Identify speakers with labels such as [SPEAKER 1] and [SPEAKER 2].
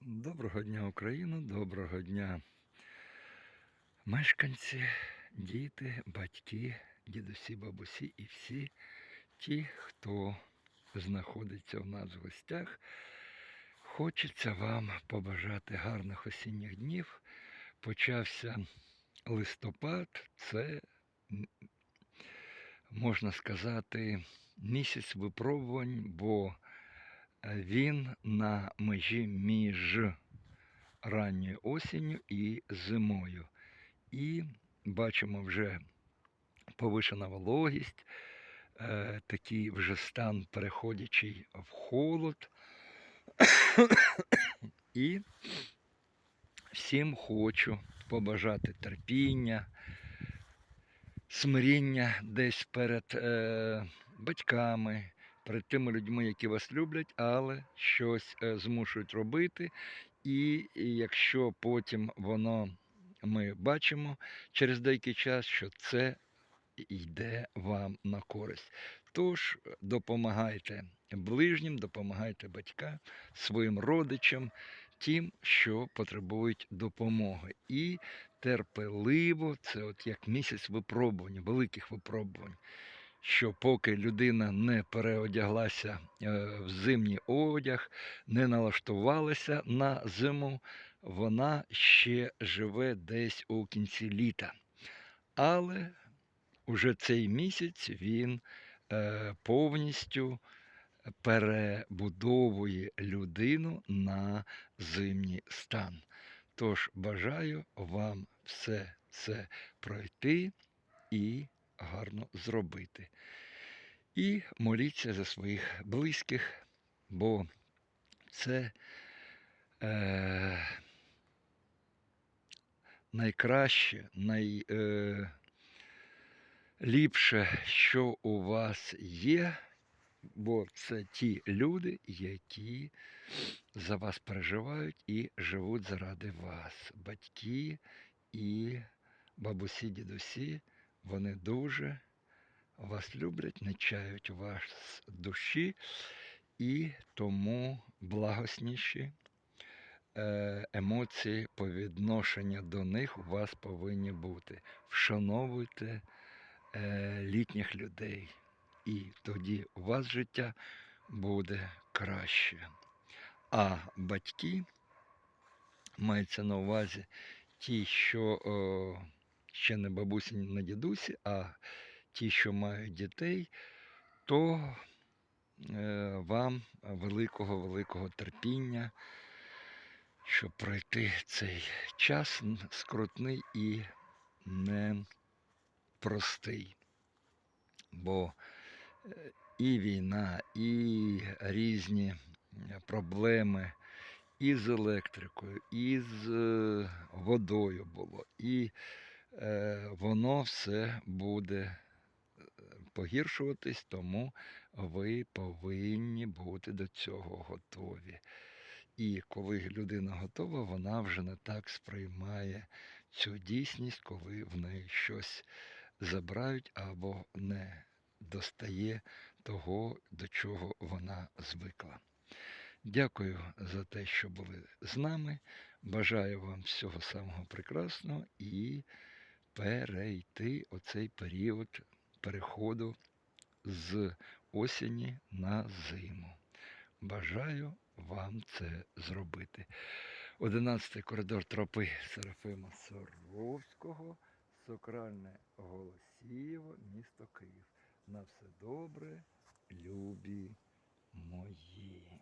[SPEAKER 1] Доброго дня, Україна, доброго дня, мешканці, діти, батьки, дідусі, бабусі і всі ті, хто знаходиться у нас в гостях. Хочеться вам побажати гарних осінніх днів. Почався листопад, це, можна сказати, місяць випробувань, бо він на межі між ранньою осінню і зимою. І бачимо вже повишена вологість, е, такий вже стан, переходячий в холод. І всім хочу побажати терпіння, смиріння десь перед е, батьками, перед тими людьми, які вас люблять, але щось е, змушують робити. І, якщо потім воно ми бачимо через деякий час, що це йде вам на користь. Тож допомагайте ближнім, допомагайте батькам, своїм родичам, тим, що потребують допомоги. І терпеливо, це от як місяць випробувань, великих випробувань. Що поки людина не переодяглася е, в зимній одяг, не налаштувалася на зиму, вона ще живе десь у кінці літа. Але уже цей місяць він е, повністю перебудовує людину на зимній стан. Тож бажаю вам все це пройти і гарно зробити. І моліться за своїх близьких, бо це е, найкраще, найліпше, е, що у вас є, бо це ті люди, які за вас переживають і живуть заради вас. Батьки і бабусі, дідусі, вони дуже вас люблять, не чають вас душі, і тому благосніші е, емоції по відношенню до них у вас повинні бути. Вшановуйте е, літніх людей, і тоді у вас життя буде краще. А батьки мається на увазі ті, що ще не бабусі, не дідусі, а ті, що мають дітей, то е, вам великого, великого терпіння, щоб пройти цей час скрутний і непростий. Бо е, і війна, і різні проблеми і з електрикою, і з е, водою було, і воно все буде е, погіршуватись, тому ви повинні бути до цього готові. І коли людина готова, вона вже не так сприймає цю дійсність, коли в неї щось забирають або не достає того, до чого вона звикла. Дякую за те, що були з нами. Бажаю вам всього самого прекрасного і перейти оцей період переходу з осені на зиму. Бажаю вам це зробити. Одинадцятий коридор тропи Серафима Соровського, Сокральне Голосієво, місто Київ. На все добре, любі мої.